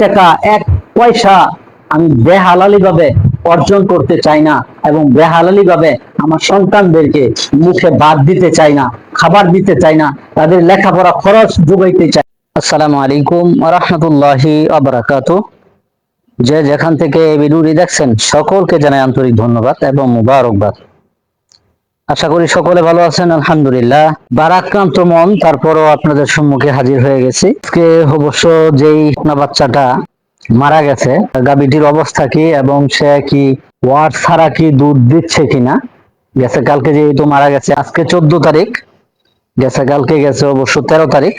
টাকা, এক পয়সা আমি বেহালালি ভাবে অর্জন করতে চাই না এবং বেহালালি ভাবে আমার সন্তানদেরকে মুখে ভাত দিতে চাই না, খাবার দিতে চাই না, তাদের লেখাপড়া খরচ যোগাইতে চাই আসসালামু আলাইকুম রহমতুল্লাহি আবরাকাত যে যেখান থেকে ভিডিওটি দেখছেন, সকলকে জানাই আন্তরিক ধন্যবাদ এবং মুবারকবাদ। আশা করি সকলে ভালো আছেন, আলহামদুলিল্লাহ। বারাক্রান্ত মন, তারপরও আপনাদের সম্মুখে হাজির হয়ে গেছি। আজকে অবশ্য যেই না বাচ্চাটা মারা গেছে গাবিটির অবস্থা কি এবং সে কি ওয়ার্ড ছাড়া কি দুধ দিচ্ছে কিনা? গেছে কালকে যেহেতু মারা গেছে, আজকে চোদ্দ তারিখ। গেছে কালকে গেছে অবশ্য তেরো তারিখ,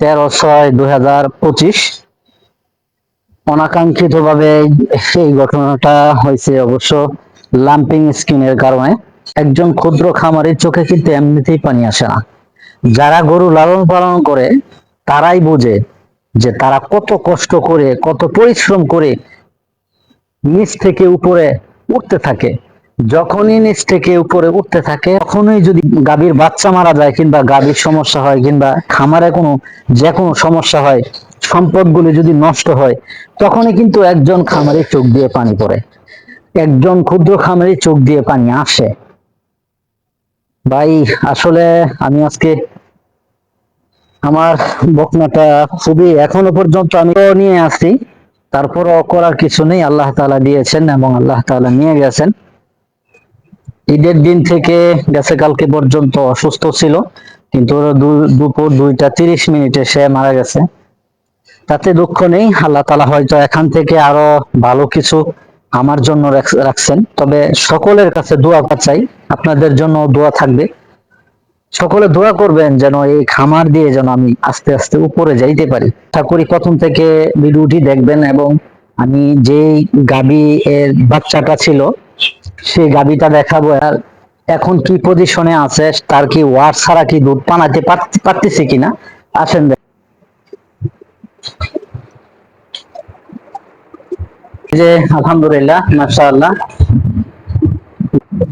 তেরো ছয় দুই হাজার পঁচিশ। অনাকাঙ্ক্ষিত ভাবে এই ঘটনাটা হয়েছে অবশ্য লাম্পিং স্কিনের কারণে। একজন ক্ষুদ্র খামারের চোখে কিন্তু এমনিতেই পানি আসে না। যারা গরু লালন পালন করে, তারাই বোঝে যে তারা কত কষ্ট করে, কত পরিশ্রম করে নিচ থেকে উপরে উঠতে থাকে। যখনই নিচ থেকে উপরে উঠতে থাকে, তখনই যদি গাভীর বাচ্চা মারা যায় কিংবা গাভীর সমস্যা হয় কিংবা খামারে কোনো যে কোনো সমস্যা হয়, সম্পদগুলি যদি নষ্ট হয়, তখনই কিন্তু একজন খামারের চোখ দিয়ে পানি পড়ে। একজন ক্ষুদ্র খামারের চোখ দিয়ে পানি আসে। ভাই, আসলে আমি আজকে আমার বকনাটা খুবই এখনও পর্যন্ত আমি নিয়ে আসছি। তারপরও করার কিছু নেই, আল্লাহ তাআলা দিয়েছেন এবং আল্লাহ তাআলা নিয়ে গেছেন। ঈদের দিন থেকে গেছে, কালকে পর্যন্ত অসুস্থ ছিল, কিন্তু দুপুর দুইটা তিরিশ মিনিটে সে মারা গেছে। তাতে দুঃখ নেই, আল্লাহ তালা হয়তো এখান থেকে আরও ভালো কিছু আমার জন্য রাখছেন। তবে সকলের কাছে দোয়া চাই। আপনাদের জন্য দোয়া থাকবে। সকলে দোয়া করবেন যেন এই খামার দিয়ে যেন আমি আস্তে আস্তে উপরে যাইতে পারি। আশা করি প্রথম থেকে ভিডিওটি দেখবেন এবং আমি যেই গাবি এর বাচ্চাটা ছিল, সেই গাবিটা দেখাবো। আর এখন কি পজিশনে আছে, তার কি ওয়ার ছাড়া কি দুধ পানাতে পার- পারতেছে কিনা? আসেন দেখ- এই যে আলহামদুলিল্লাহ, মাশাআল্লাহ।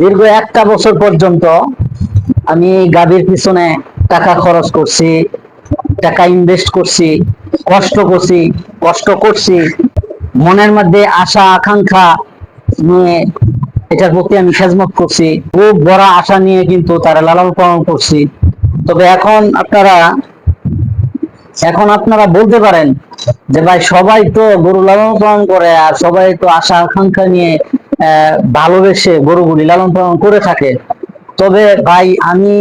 দীর্ঘ একটা বছর পর্যন্ত আমি গাভীর পিছনে টাকা খরচ করছি, টাকা ইনভেস্ট করছি, কষ্ট করছি কষ্ট করছি। মনের মধ্যে আশা, আকাঙ্ক্ষা নিয়ে এটার প্রতি আমি খেজমত করছি। খুব বড় আশা নিয়ে কিন্তু তারা লালন পালন করছি। তবে এখন আপনারা এখন আপনারা বলতে পারেন যে ভাই সবাই তো গরু লালন পালন করে আর সবাই তো আশা আকাঙ্ক্ষা নিয়ে ভালোবেসে গরুগুলি লালন পালন করে থাকে। তবে ভাই আমি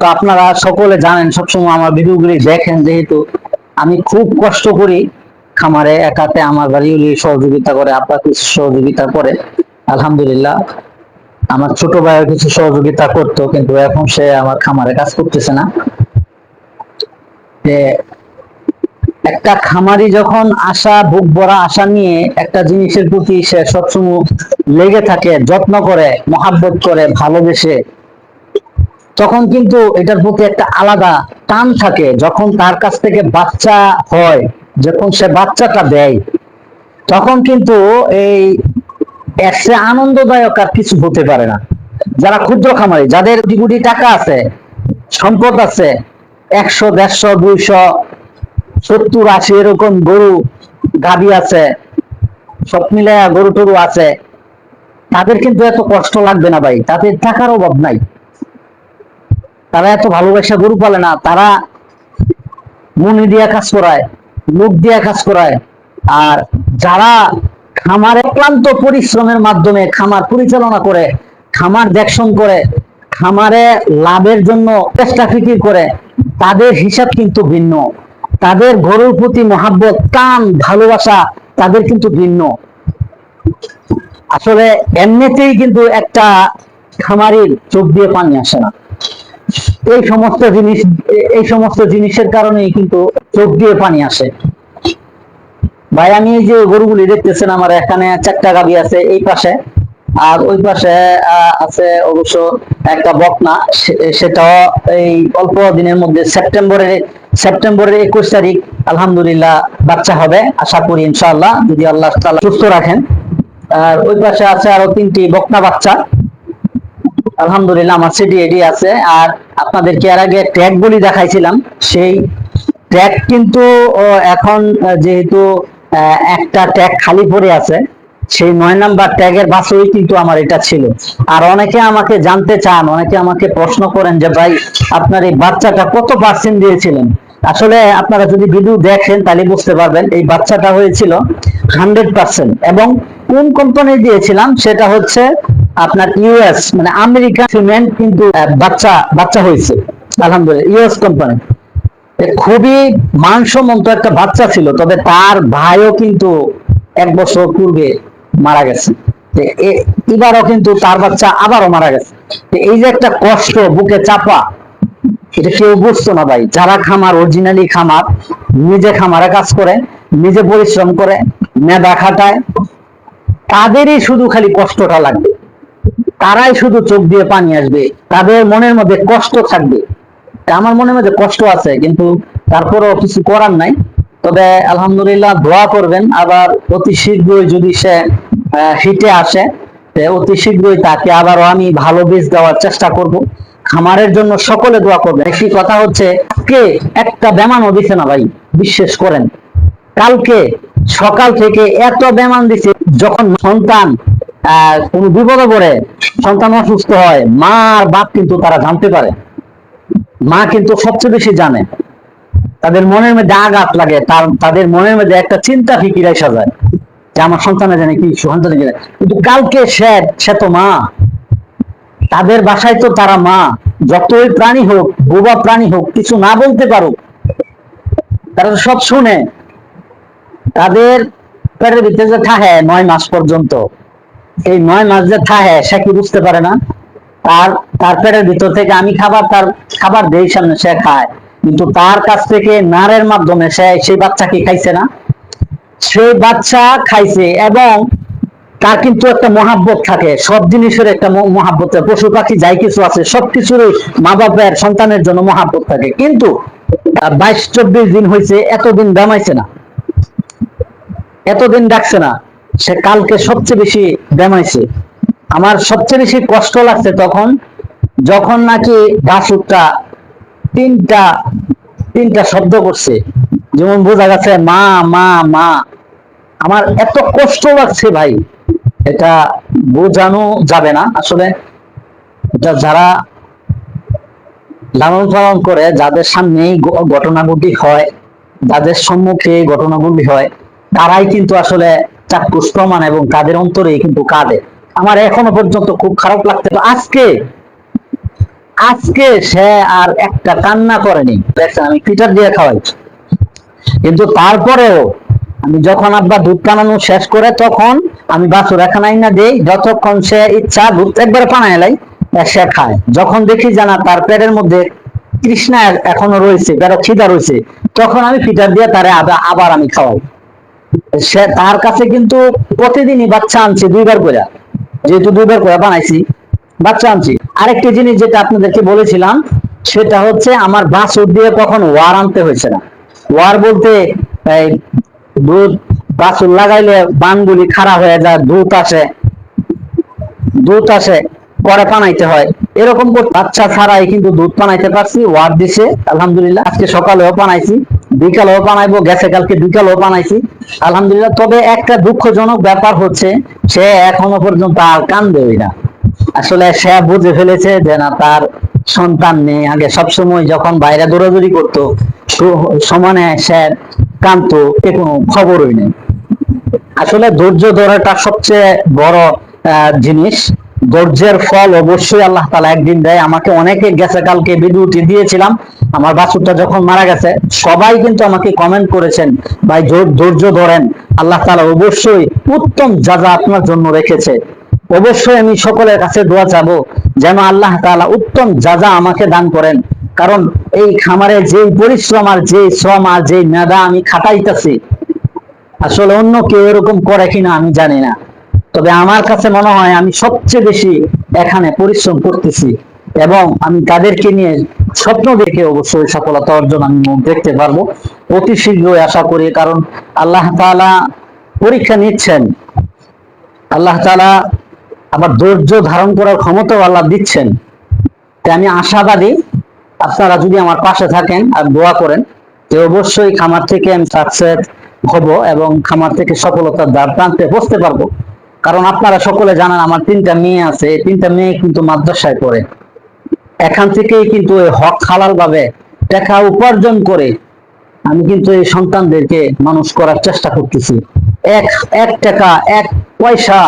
তো আপনারা সকলে জানেন, সবসময় আমার ভিডিওগুলি দেখেন যেহেতু আমি খুব কষ্ট করি খামারে একাতে আমার বাড়িগুলি সহযোগিতা করে, আপনার কিছু সহযোগিতা করে। আলহামদুলিল্লাহ, আমার ছোট ভাইও কিছু সহযোগিতা করতো, কিন্তু এখন সে আমার খামারে কাজ করতেছে না। একটা খামারি যখন আশা, বুক ভরা আশা নিয়ে একটা জিনিসের প্রতি সে সবসময় লেগে থাকে, যত্ন করে, মহাব্বত করে, ভালোবেসে, তখন কিন্তু এটার প্রতি একটা আলাদা টান থাকে। যখন তার কাছ থেকে বাচ্চা হয়, যখন সে বাচ্চাটা দেয়, তখন কিন্তু এই চেয়ে আনন্দদায়ক আর কিছু হতে পারে না। যারা ক্ষুদ্র খামারি, যাদের কোটি টাকা আছে, সম্পদ আছে, একশো, দেড়শো, দুইশো সত্তর, আশি এরকম গরু গাভী আছে। সব মিলে গরু টরু আছে। তাদের কিন্তু এত কষ্ট লাগবে না ভাই। তাদের টাকার অভাব নাই। তারা এত ভালোবাসা গরু পালে না। তারা মনি দিয়া কাজ করায়, লোক দিয়া কাজ করায়। আর যারা খামারে ক্লান্ত পরিশ্রমের মাধ্যমে খামার পরিচালনা করে, খামার দেখশন করে, খামারে লাভের জন্য চেষ্টা ফিকির করে, তাদের হিসাব কিন্তু ভিন্ন। তাদের গরুর প্রতি মহাব্বত, টান, ভালোবাসা তাদের কিন্তু ভিন্ন। আসলে এমনিতেই কিন্তু একটা খামারির চোখ দিয়ে পানি আসে না। এই সমস্ত জিনিস, এই সমস্ত জিনিসের কারণেই কিন্তু চোখ দিয়ে পানি আসে। ভাই, আমি এই যে গরুগুলি দেখতেছেন, আমার এখানে চারটা গাবি আছে এই পাশে। আর ওই পাশে আছে অবশ্য একটা বকনা। সে- সেটাও এই অল্প দিনের মধ্যে সেপ্টেম্বরের সেপ্টেম্বরের একুশ তারিখ, আলহামদুলিল্লাহ, বাচ্চা হবে, আশা করি ইনশাআল্লাহ, যদি আল্লাহ সুস্থ রাখেন। আর ওই পাশে আছে আরও তিনটি বকনা বাচ্চা। আলহামদুলিল্লাহ, আমার সিডি এডি আছে। আর আপনাদেরকে এর আগে ট্যাগ গুলি দেখাইছিলাম, সেই ট্যাগ কিন্তু এখন যেহেতু একটা ট্যাগ খালি পড়ে আছে, সেই নয় নাম্বার ট্যাগের বাসই কিন্তু আমার এটা ছিল। আর অনেকে আমাকে জানতে চান, অনেকে আমাকে প্রশ্ন করেন যে, ভাই, আপনার এই বাচ্চাটা কত পার্সেন্ট দিয়েছিলেন? আসলে আপনারা যদি ভিডিও দেখেন, তাহলে বুঝতে পারবেন এই বাচ্চাটা হয়েছিল হান্ড্রেড পার্সেন্ট এবং কোন কোম্পানি দিয়েছিলাম? সেটা হচ্ছে আপনার ইউএস মানে আমেরিকান সিমেন্ট কিন্তু বাচ্চা বাচ্চা হয়েছে। আলহামদুলিল্লাহ ইউএস কোম্পানি খুবই মানসম্মত একটা বাচ্চা ছিল, তবে তার ভাইও কিন্তু এক বছর পূর্বে মারা গেছে। এবারও কিন্তু তার বাচ্চা আবারও মারা গেছে। এই যে একটা কষ্ট, বুকে চাপা এটা কেউ বুঝতো না ভাই। যারা খামার অরিজিনালি খামার, নিজে খামারে কাজ করে, নিজে পরিশ্রম করে, মেধা খাটায়, তাদেরই শুধু খালি কষ্টটা লাগবে। তারাই শুধু চোখ দিয়ে পানি আসবে। তাদের মনের মধ্যে কষ্ট থাকবে। আমার মনের মধ্যে কষ্ট আছে, কিন্তু তারপরেও কিছু করার নাই। তবে আলহামদুলিল্লাহ দোয়া করবেন, আবার অতি শীঘ্রই যদি সে হিটে আসে অতি শীঘ্রই তাকে আবারও আমি ভালো বীজ দেওয়ার চেষ্টা করব। খামারের জন্য সকলে দোয়া করবেন। একটি কথা হচ্ছে, কে একটা বেমানও দিছে না ভাই? বিশ্বাস করেন। কালকে সকাল থেকে এত বেমান দিছে, যখন সন্তান কোনো বিপদে পড়ে, সন্তান অসুস্থ হয় মা আর বাপ কিন্তু তারা জানতে পারে। মা কিন্তু সবচেয়ে বেশি জানে। তাদের মনের মধ্যে আঘাত লাগে, তার তাদের মনের মধ্যে একটা চিন্তা ফিকির এসে যায়, যে আমার সন্তানে জানে কি সন্তানে জানে কিন্তু কালকে সে সে তো মা। তাদের বাসায় তো তারা মা। যতই প্রাণী হোক, বোবা প্রাণী হোক, কিছু না বলতে পারুক, তারা সব শুনে। তাদের পেটের ভিতরে যে থাহে নয় মাস পর্যন্ত, এই নয় মাস যে থাহে, সে কি বুঝতে পারে না? তার তার পেটের ভিতর থেকে আমি খাবার, তার খাবার দেই সামনে, সে খায়। কিন্তু তার কাছ থেকে নারের মাধ্যমে সে সেই বাচ্চাকে খাইছে না। সেই বাচ্চা খাইছে এবং তার কিন্তু একটা মহাব্বত থাকে। সব জিনিসের একটা মহাব্বত থাকে। পশু পাখি যাই কিছু আছে, সবকিছুরই মা বাপের সন্তানের জন্য মহাব্বত থাকে। কিন্তু বাইশ চব্বিশ দিন হয়েছে এতদিন দামাইছে না। এতদিন ডাকছে না। সে কালকে সবচেয়ে বেশি ব্যামাইছে। আমার সবচেয়ে বেশি কষ্ট লাগছে তখন, যখন নাকি বাসুরটা তিনটা তিনটা শব্দ করছে। যেমন বোঝা গেছে, মা মা মা। আমার এত কষ্ট লাগছে ভাই। এটা বোঝানো যাবে না। আসলে এটা যারা লালন পালন করে, যাদের সামনে ঘটনাগুলি হয়, যাদের সম্মুখে ঘটনাগুলি হয়, তারাই কিন্তু আসলে চাক্ষুষ প্রমাণ এবং তাদের অন্তরে কিন্তু কাঁদে। আমার এখনও পর্যন্ত খুব খারাপ লাগছে তো আজকে আজকে সে আর একটা কান্না করেনি। দেখছেন, আমি পিটার দিয়ে খাওয়াই। কিন্তু তারপরেও আমি যখন আব্বা দুধ কানানো শেষ করে তখন আমি বাছুর এখানে না দেই, যতক্ষণ সে ইচ্ছা দুধ একবারে পানায় লাই সে খায়। যখন দেখি জানা তার পেটের মধ্যে তৃষ্ণা এখনও রয়েছে পেটে খিদা রয়েছে, তখন আমি ফিটার দিয়ে তারে আবার আমি খাওয়াই। সে তার কাছে কিন্তু প্রতিদিনই বাচ্চা আনছি দুইবার করে। যেহেতু দুইবার করে বানাইছি, বাচ্চা আনছি। আরেকটি জিনিস যেটা আপনাদেরকে বলেছিলাম, সেটা হচ্ছে আমার বাছুর দিয়ে কখন ওয়ার আনতে হয়েছে না। ওয়ার বলতে দুধ বাছুর লাগাইলে বানগুলি খারাপ হয়ে যায়, দুধ আসে। দুধ আসে, পরে পানাইতে হয়। এরকম করে বাচ্চা ছাড়াই কিন্তু দুধ পানাইতে পারছি, ওয়ার দিছে, আলহামদুলিল্লাহ। আজকে সকালেও পানাইছি, বিকালেও পানাইবো, গেছে কালকে বিকালেও পানাইছি। আলহামদুলিল্লাহ, তবে একটা দুঃখজনক ব্যাপার হচ্ছে, সে এখনও পর্যন্ত আর কান্দে না। আসলে সে বুঝে ফেলেছে যে না, তার সন্তান নেই। আগে সবসময় যখন বাইরে দৌড়াদৌড়ি করতো সমানে সে কানতো এ কোনো খবরই নেই। আসলে ধৈর্য ধরাটা সবচেয়ে বড় জিনিস। ধৈর্যের ফল অবশ্যই আল্লাহ তালা একদিন দেয়। আমাকে অনেকে গেছে, কালকে ভিডিওটি দিয়েছিলাম। আমার বাছুরটা যখন মারা গেছে, সবাই কিন্তু আমাকে কমেন্ট করেছেন, ভাই, ধৈর্য ধরেন। আল্লাহ তালা অবশ্যই উত্তম যাজা আপনার জন্য রেখেছে। অবশ্যই আমি সকলের কাছে দোয়া চাবো, যেন আল্লাহ তাআলা উত্তম যাজা আমাকে দান করেন। কারণ এই খামারে যে পরিশ্রম আর যে শ্রম আর যে মেধা আমি খাটাইতেছি, আসলে অন্য কেউ এরকম করে কিনা আমি জানি না। তবে আমার কাছে মনে হয় আমি সবচেয়ে বেশি এখানে পরিশ্রম করতেছি এবং আমি তাদেরকে নিয়ে স্বপ্ন দেখে অবশ্যই সফলতা অর্জন আমি দেখতে পারব। অতি শীঘ্রই আশা করি, কারণ আল্লাহ তাআলা পরীক্ষা নিচ্ছেন। আল্লাহ তাআলা আবার ধৈর্য ধারণ করার ক্ষমতাও আল্লাহ দিচ্ছেন। তাই আমি আশাবাদী আপনারা যদি আমার পাশে থাকেন আর দোয়া করেন, যে অবশ্যই খামার থেকে আমি সাকসেস হব এবং খামার থেকে সফলতার দ্বার প্রান্তে বসতে পারব। কারণ আপনারা সকলে জানেন আমার তিনটা মেয়ে আছে, এই তিনটা মেয়ে কিন্তু মাদ্রাসায় পড়ে। এখান থেকেই কিন্তু এই হক হালাল ভাবে টাকা উপার্জন করে আমি কিন্তু এই সন্তানদেরকে মানুষ করার চেষ্টা করতেছি। এক এক টাকা, এক পয়সা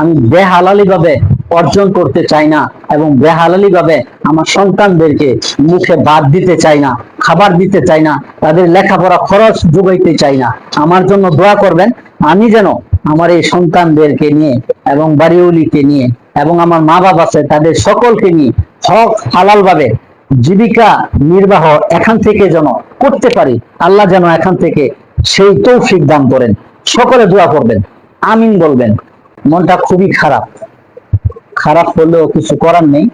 আমি বেহালালি ভাবে অর্জন করতে চাই না এবং বেহালালি ভাবে আমার সন্তানদেরকে মুখে বাদ দিতে চাই না, খাবার দিতে চাই না, তাদের লেখাপড়া খরচ যোগাইতে চাই না। আমার জন্য দোয়া করবেন, আমি যেন আমার এই সন্তানদেরকে নিয়ে এবং বাড়িওলিকে নিয়ে এবং আমার মা বাবা আছে, তাদের সকলকে নিয়ে হক হালাল ভাবে জীবিকা নির্বাহ এখান থেকে যেন করতে পারি। আল্লাহ যেন এখান থেকে সেই তৌফিক দান করেন। সকলে দোয়া করবেন। আমিন বলবেন। মনটা খুবই খারাপ। খারাপ হলেও কিছু করার নেই।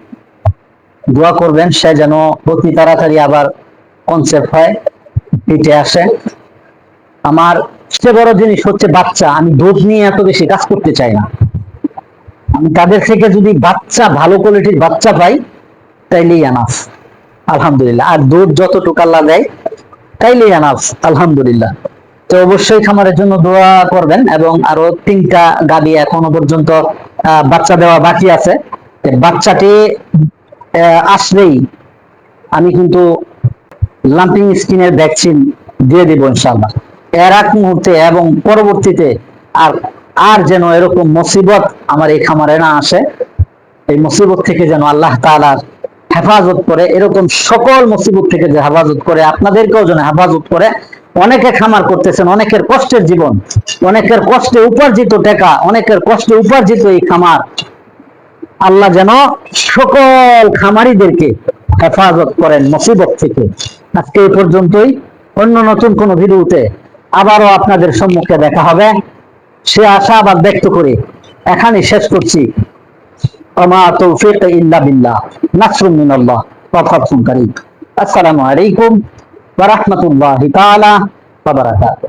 দোয়া করবেন, সে যেন অতি তাড়াতাড়ি আবার কনসেপ্ট হয়, পিঠে আসে। আমার সবচেয়ে বড় জিনিস হচ্ছে বাচ্চা। আমি দুধ নিয়ে এত বেশি কাজ করতে চাই না। আমি তাদের থেকে যদি বাচ্চা, ভালো কোয়ালিটির বাচ্চা পাই, তাইলেই আনাস আলহামদুলিল্লাহ। আর দুধ যতটুকু আল্লাহ দেয়, তাইলেই আনাফ আলহামদুলিল্লাহ। তো অবশ্যই খামারের জন্য দোয়া করবেন এবং আরও তিনটা গাড়ি এখনও পর্যন্ত বাচ্চা দেওয়া বাকি আছে। বাচ্চাটি আসলেই আমি কিন্তু লাম্পিং স্কিনের ভ্যাকসিন দিয়ে দিব ইনশাআল্লাহ। এর এক মুহূর্তে এবং পরবর্তীতে আর আর যেন এরকম মুসিবত আমার এই খামারে না আসে, এই মুসিবত থেকে যেন আল্লাহ তাআলার হেফাজত করে, এরকম সকল মুসিবত থেকে যে হেফাজত করে, আপনাদেরকেও যেন হেফাজত করে অনেকে খামার করতেছেন, অনেকের কষ্টের জীবন, অনেকের কষ্টে উপার্জিত টাকা, অনেকের কষ্টে উপার্জিত এই খামার। আল্লাহ যেন সকল খামারিদেরকে হেফাজত করেন মুসিবত থেকে। আজকে এই পর্যন্তই। অন্য নতুন কোন ভিডিওতে আবারও আপনাদের সম্মুখে দেখা হবে। সে আশা আবার ব্যক্ত করে এখানে শেষ করছি। আমা তৌফিক ইল্লা বিল্লাহ। নাসরুম মিনাল্লাহ। ওয়া ফাতহুন কারীম। আসসালামু আলাইকুম। ওয়া রাহমাতুল্লাহি তাআলা ওয়া বারাকাতুহু